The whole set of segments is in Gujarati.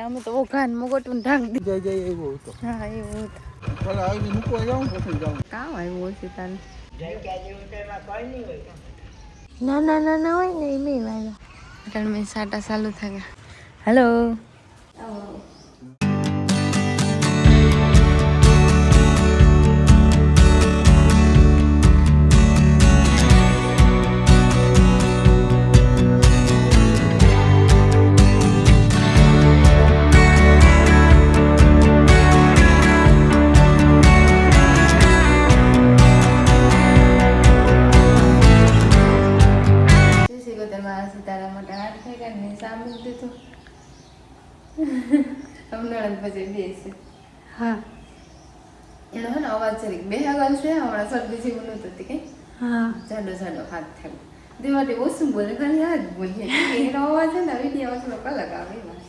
અમે તો ઓઘાન મગોટું ઢાંક જય જય એવો હતો. હા એવું હતું. ભલે આવીને મૂકવા જાઉં પછી જાઉં. કામ આવ્યું હશે તાને ના ના ના ના હોય ને એ મેં વાયલા અટણ મેં સાટા ચાલુ થયા. હેલો અમદાવાદ પછી બેસે હા એનો હે ને અવાજ છે બે હગાલ છે હમણાં શરદી જેવું નહોતું હતી કઈ હા જાડો જાડો હાથ થયો દિવાળી ઓછું બોલે ખાલી હાથ બોલીએ એનો અવાજ છે ને વીડિયો થોડોક અલગ આવે એમાં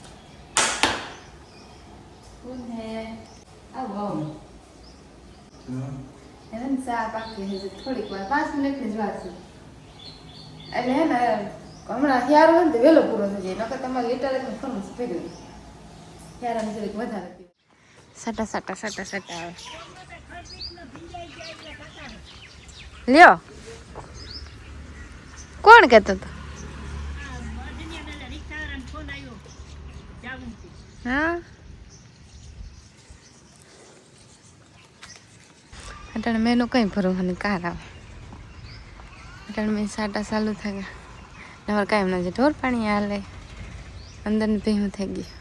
કોણ હે આવો આવો એને ચા પાકી હજી થોડીક વાર પાંચ મિનિટની જ વાર છે એટલે હે ને હમણાં હિયારો હોય ને તો વહેલો પૂરો થઈ જાય નકર તમારે લીટર એક જ ફેરવી આમ જરીક વધારે સટા સટા સટા સટા આવે. લ્યો. કોણ કહેતો હતો? હા? અટાણે મેં કઈ ભરવાની કાર આવે. અટાણે મેં સાટા ચાલુ થઈ ગયા ને કાંઈ એમના નથી ઢોર પાણી હાલે. અંદરની ભેહું થઈ ગયું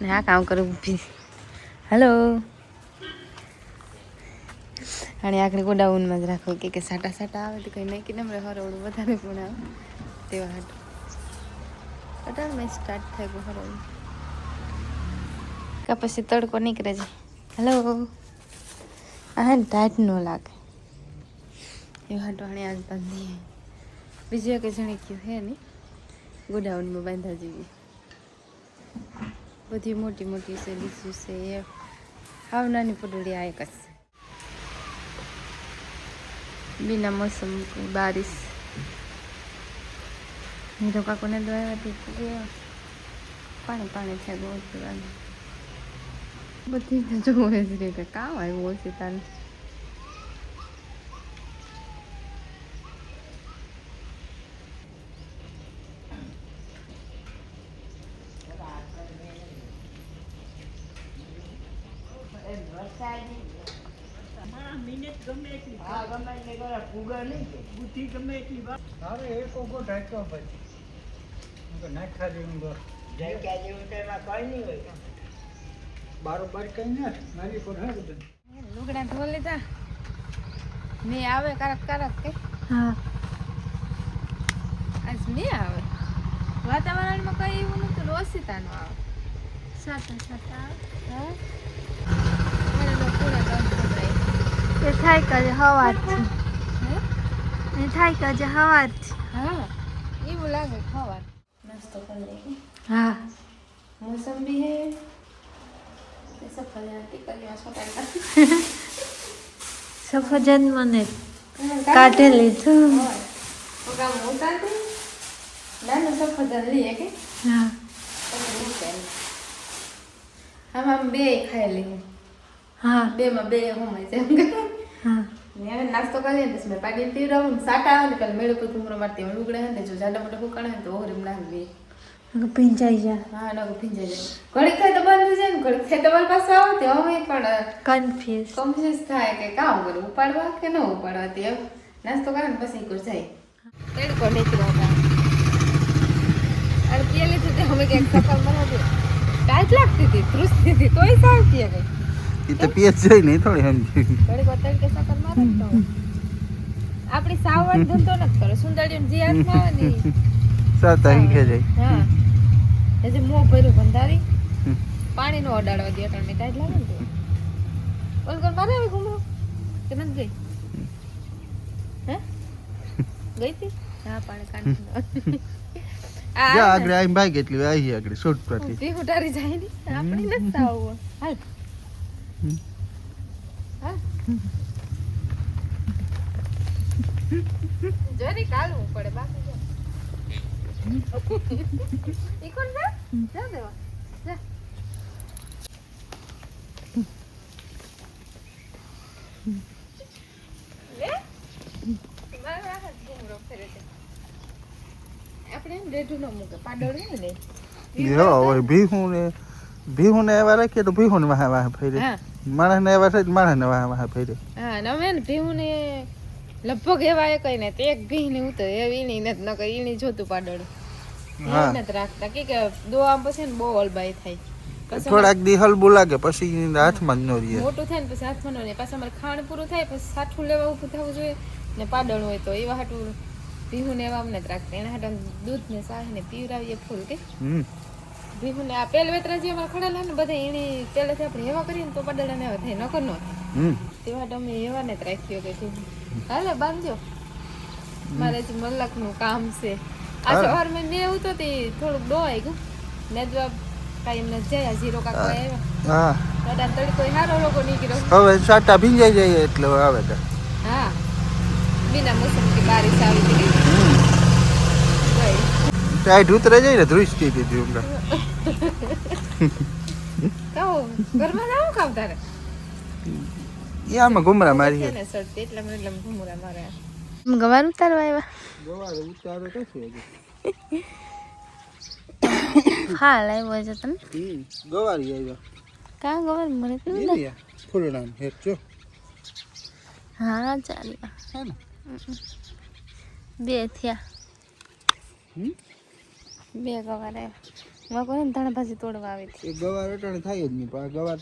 ને આ કામ કરું ઊભી. હલો અને આખરી ગોડાઉનમાં જ રાખો કે સાટા સાટા આવે તો કંઈ નહીં કે નમરે હરોળું વધારે પણ આવે તેવા હાટ. અટાણ મેં સ્ટાર્ટ થાય ગયું હરોળું. કે પછી તડકો નીકળે છે. હલો આ ટાઈટ ન લાગે. એવું હણે આજ બાંધી બીજું એક જાણે કયું હે ને, ગોડાઉનમાં બાંધા જેવી બધી મોટી મોટી છે લીસું છે એ હાવ નાની પટોળી આ એક જ બિના મોસમ બારીશ. નીરો કાકોને દવાથી પાણી પાણી થાય બહુ પીવાનું. બધી જોવે છે કે કામ આવ્યું ઓછી તાને હશે તારે અરે એક ઓગો ઢાંક્યો પછી. હું તો નાખ્યા જેવું બસ બારોબાર કઈ ના મારી પર હા બધું. લુગડા ધોઈ લીધા. મેં આવે કારક કારક કે. હા. આજ મેં આવે. વાતાવરણમાં કઈ એવું નતું ઓસિતાનું આવે. સાતા સાતા હા? પૂરા ખવડાય એ થાય કે હવારથી. હે? એ થાય કરે આજે હવારથી. હા એવું લાગે હવાર. નાસ્તો કરી લઈએ. હા. મોસંબી હે. તે સફરજન ટીકરીમાં છોટાઈ સફરજન મને કાઢી લીધું. નાનું સફરજન લઈએ કે? હા. આમાં આમ બે ખાઈ લઈએ. હા. બેમાં બે હોમાય છે એમ હવે નાસ્તો કરીએ ને પછી મેં પાડી પીવડાવું ને સાટા આવે ને પેલા મેળો પર ઘૂમરો મારતી હોય ઉગડે ને જો જાડા મોટા ફૂકાણે તો ઓહરીમ ના દઈએ પીંજાઈ જા હા ના ભીંજાઈ જાય. ઘડીક થાય તો બંધ થઈ જાય ને ઘડીક થાય તો મારી પાસે આવો તે અમે પણ કન્ફ્યુઝ કન્ફ્યુઝ થાય કે કામ કરું ઉપાડવા કે ન ઉપાડવા તે નાસ્તો કરે ને પછી કુર જાય. તેડકો નીકળ્યો હતા. અરે તે તો અમે ક્યાંક સફરમાં હતી લાગતી હતી ધ્રુસતી હતી તોય સાવતી હતી એ તો પીએચ જોઈ નહીં થોડી સમજી. ઘડીક વાર તડકે સફર મારે તો. આપણી સાવડ ધંધો ન કરે સુંદરીઓ જે હાથમાં આવે ને. સાત તારીખે જાય. હા. એટલે મો ભર્યું ભંડારી. પાણી નો અડાડવા દે અટાણે ટાઈટ લાગે ને ઓલ કર મારે આવી ઘૂમરો કે નથી ગઈ? હે? ગઈ તી? હા પાણી કાઢી જા આગળ આઈ ભાઈ કેટલી આવી આગળ શોર્ટ ભી ઉટારી જાય ને આપણી નથી આવું હાલ. જરી કાલવું પડે બાકી ઇકોન જા જા. ને ભીહું ને એવા રાખીએ તો ભીહું ને વાહ વાહ ફેરે. હા. માણસ ને એવા માણસ ને વાહ વાહે ફેરે હા ને અમે ને ભીહું ને લગભગ એવા એ કઈ ને એક ભીહ ને ઉતર એવી ની નથી નકરની જોતું પાડળ. હા. ને રાખતા. કે કે દો આમ પછી ને બહુ હલબાઈ થાય. થોડાક દી હલબુ લાગે પછી હાથમાં જ ન રહીએ મોટું થાય ને પછી હાથમાં ન લે પાછા અમારે ખાણ પૂરું થાય પછી સાઠું લેવા ઊભું થવું જોઈએ ને પાડળ હોય તો. એવા હાટું ભીહું ને એવા અમને જ રાખતા. એના હાટું દૂધ ને સાહ ને પીવરાવીએ ફૂલ કે? હમ. ભીમને આ પેલ વેતરાજી અમારા ખડેલા ને બધા એને પેલેથી આપણે હેવા કરીને તો પડેલા ને થાય નકર નો તેવા તમે એવા ને રાખ્યો કે તું હાલે બાંધજો. મારે જે મલકનું કામ છે. આ સવાર મેં ને ઉતો તે થોડુંક ડોવાઈ ગયું ને જવાબ કાઈ એમને જયા જીરો કાકા આવ્યા. હા. દાદા તડકો હારો લોકો નીકળ્યો. હવે સાટા ભીંજાઈ જાય એટલે આવે તો. હા. બિના મોસમ કે બારિશ આવી હતી. ટાઈટ ઉતરે જાય ને ધ્રુજ થઈ દીધી હમણાં ઘરમાં ના ખાવ તારે? એ આમાં ઘુમરા મારી છે ને સડતી એટલે મને લમ ગુમરા મારે. ગવાર ઉતારવા આવ્યા? ગવારે ઉતારો તો છે હજી. હા લાવ્યો છે તમે ગવાડી ગવારી આવ્યા. કા ગવાર? મને કે ને એરિયા ફૂલડામ હેઠ જો. હા ચાલ્યા હે ને? બે થયા. હમ? બે ગવાર આવ્યા. મેં કોને ધાણા ભાજી તોડવા આવી હતી ગવાર અટાણે થાય જ નહીં પણ ગવાર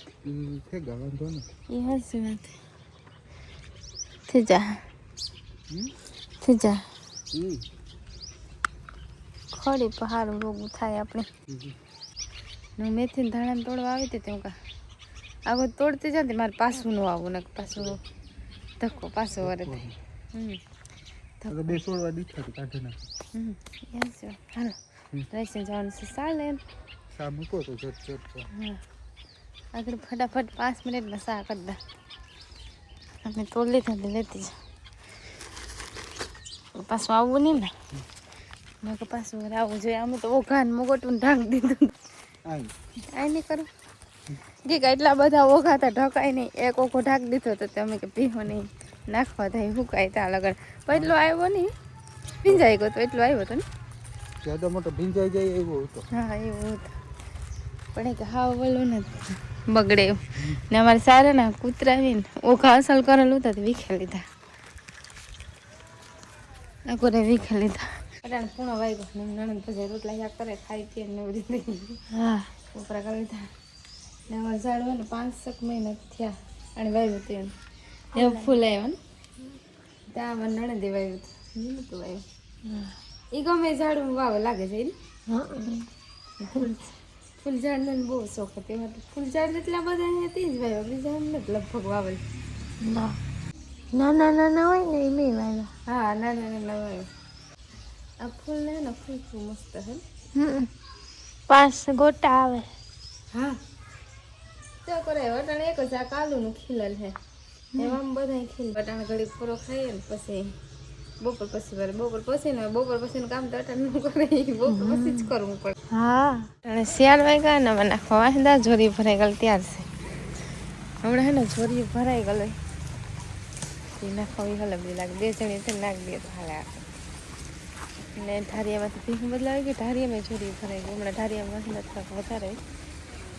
ને એ હસી વાત થઈ જા થઈ જા હમ? ખડી પહાડું રોગું થાય આપણે. હું મેથી ધાણા તોડવા આવી હતી તેમ કા આગળ તોડતી જતી મારે પાછું ન આવું ને પાછું ધક્કો પાછો વરે થાય. હમ. બે સોળવા તો કાઢી નાખ હમ. હાલો. હમ. જવાનું છે ચાલે સા મૂકો તો જટ જટ. આગળ ફટાફટ પાંચ મિનિટમાં સા કરી દા અમે તોલી થતી લેતી જ પાછું આવવું નહીં ને મેં કે પાછું આવવું જોઈએ અમે તો ઓઘાન મોગોટું ઢાંક દીધું આઈ આઈ નહીં કરું કે એટલા બધા ઓઘા હતા ઢકાય નહીં એક ઓઘો ઢાંક દીધો તો તમે કે પીવો નહીં નાખવા થાય હુકાય ત્યાં લગન પણ એટલો આવ્યો નહીં પીંજાઈ ગયો તો એટલો આવ્યો હતો ને જ્યાદા મોટો ભીંજાઈ જાય એવો હતો. હા એવું હતો. પણ એક હાવ બોલું ને બગડે એવું. ને અમારે સારા ના કૂતરા આવીને ઓખા અસલ કરેલું હતા તે વીખે લીધા. આ કોને વીખે લીધા. અટાણ પૂણો વાગ્યો. ને નણંદ પછી રોટલા યાદ કરે ખાઈ પીએ ને એવી રીતે હા. ઉપરા કરી લીધા. ને અમારે ઝાડ હોય ને પાંચ સક મહિના થયા. અને વાવ્યું હતું એમ. એવું ફૂલ આવ્યા ને? ત્યાં અમારે નણંદે વાવ્યું હતું. નીમતું વાવ્યું. એ ગમે ઝાડ વાવે લાગે છે ફૂલ ઝાડ ને બહુ શોખ હતી. એમાં ફૂલ ઝાડ એટલા બધા અહીંયા તે જ વાવ્યા. બીજા એમ નથી લગભગ વાવેલ. ના. નાના નાના હોય ને એ મેં વાવ્યા. હા નાના નાના વાવ્યા. આ ફૂલ ને ને ફૂલ ફૂલ મસ્ત હે. પાંચ ગોટા આવે. હા. તો કરે વટાણે એક જ આ કાલુનું ખીલલ છે. એમાં બધા ખીલ. વટાણ ઘડી પૂરો ખાઈએ ને પછી બપોર પછી ભરે બપોર પછી ને બપોર પછીનું કામ તો અટાણે ન કરે ઈ બપોર પછી જ કરવું પડે. હા. અને શિયાળ વાગ્યા ને મને નાખવા વાંદા જોરી ભરાઈ ગયેલ ત્યાર છે. હમણાં હે ને જોરી ભરાઈ ગયેલ એ નાખવા હલે બધી લાગે. બે જણી છે નાખ દે તો હાલે ને ઢારિયામાંથી ભીખ બદલાવી ગયું ઢારિયામાં જોરી ભરાઈ ગઈ? હમણાં ધારિયામાં નથી થોડાક વધારે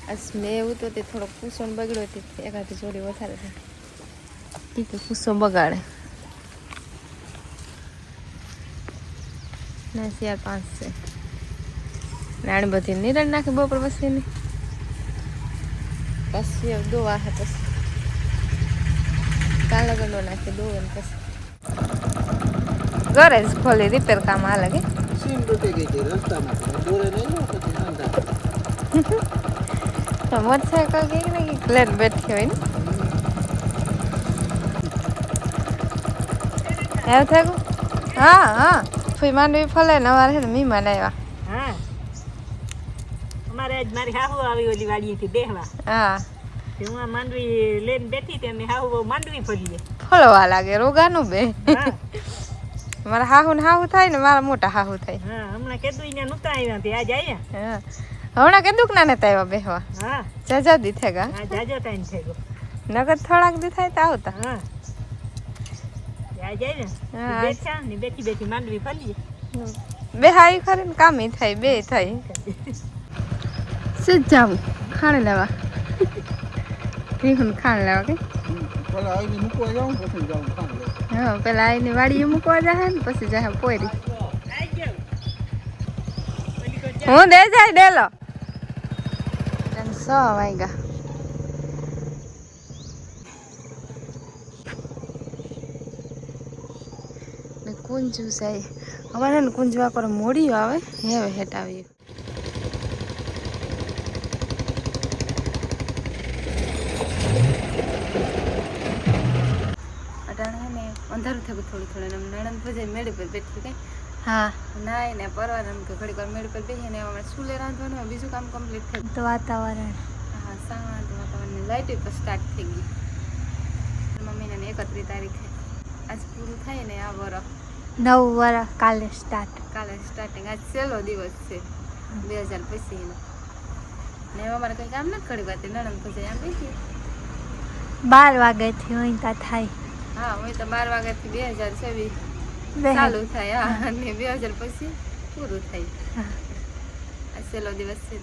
આ મેં એવું તો તે થોડોક પૂસો ને બગડ્યો હતી એકાદી જોડી વધારે થઈ કીધું તો પૂસો બગાડે. ને શિયાળ પાંચ છે. નાની બધી નિરણ નાખે બપોર પછીની. પછી દોવા હે પછી. કાલે ગંડો નાખી દોવે ને પછી. ઘરે જ ખોલી રિપેર કામ આ લાગે સીમ નહીં મોટરસાયકલ કે ને કે લેટ બેઠી હોય ને? એવું થયું હા હા. ફઈ માંડવી ફલે ને અમારે છે ને મહેમાન આવ્યા. હા. અમારે આજ મારી હાહુ આવી ઓલી વાડીએથી બેહવા. હા. હું માંડવી લઈને બેઠી હતી અને હાહુ બહુ માંડવી ફરીએ ફળવા લાગે રોગાનું બે. હા. મારા હાહુ ને હાહુ થાય ને મારા મોટા હાહુ થાય. હા હમણાં કીધું એને નહોતા આવ્યા તે આજ આવ્યા હા. હમણાં કે દુઃખ ના નતા આવ્યા બેહવા. હા. જાજા દી થેગા. આ જાજો ટાઈમ થઈ નગર થોડાક દી થાય તો આવતા. હા તે આજ આવ્યા હા. તે બેઠા ને બેઠી બેઠી માંડવી ફરીએ બે હાઈ ખરી ને કામ થાય બે થાય સીધ જાવું ખાણ લેવા રીહુન ખાણ લેવા કે પેલા આવીને મૂકવા જાઉં પછી જાઉં ખાણ લે હા પેલા આઈને વાડીએ મૂકવા જાય ને પછી જાય પોરી હું દે જાય ડેલો ત્રણ સો વાગ્યા કુંજુ સાહેબ અમારે ને કુંજવા પર મોડી આવે હેવે હેટ આવી અટાણે હે અંધારું થયું થોડું થોડું એમ નણંદ ભજે મેળી પર બેઠી કઈ હા. નાય ને પરવાર કે ઘડીક વાર મેળ પર બેસીને હવે સુલે રાંધવાનું બીજું કામ કમ્પ્લીટ થયું તો વાતાવરણ. હા શાંત વાતાવરણ લાઇટ પર સ્ટાર્ટ થઈ ગઈ. મમ્મીને ને એકત્રીસ તારીખે. આજ પૂરું થાય ને આ વરસ. નવ વર્ષ કાલે સ્ટાર્ટ કાલે સ્ટાર્ટિંગ આજ છેલ્લો દિવસ છે. બે હજાર પછીનો ને એમાં અમારે કંઈ કામ નથી ઘડી નરમ નણંદ પછી આમ બેસી બાર વાગ્યાથી હોય ત્યાં થાય. હા હું તો બાર વાગ્યાથી બે હજાર છવ્વીસ. ચાલુ થાય. હા અને બે હજાર પછી પૂરું થાય. આ છેલ્લો દિવસ છે.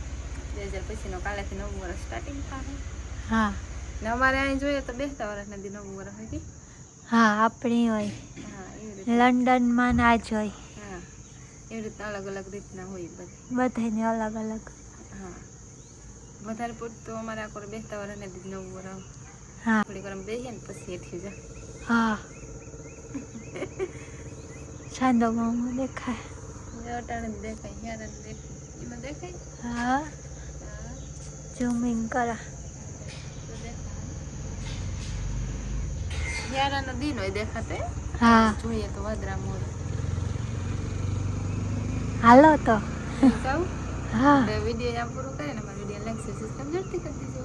બે હજાર પછીનો કાલેથી નવું વર્ષ સ્ટાર્ટિંગ થાય. હા. ને અમારે અહીં જોઈએ તો બેસતા વર્ષ નથી નવું વર્ષ કે હા આપણી હોય. લંડનમાં ના જ હોય. હા એવી રીતના અલગ અલગ રીતના હોય બધી. બધાને અલગ અલગ. હા. વધારે પૂરતું અમારે આખો બેસતા વર ને નવું વર હા. થોડીક વાર બેસીએ ને પછી એથી જા. હા. સાંધો મામો દેખાય. અટાણે દેખાય હેરાન દેખાય. એમાં દેખાય? હા. હા. ઝૂમિંગ કરા. દેખાય યારાનો દિન હોય દેખાતે? હા. જોઈએ તો વાદરા મોર. હાલો તો. હા વીડિયો પૂરું કરે ને મારા વીડિયો લાઈક સબસ્ક્રાઈબ જરૂરથી કરી દેજો.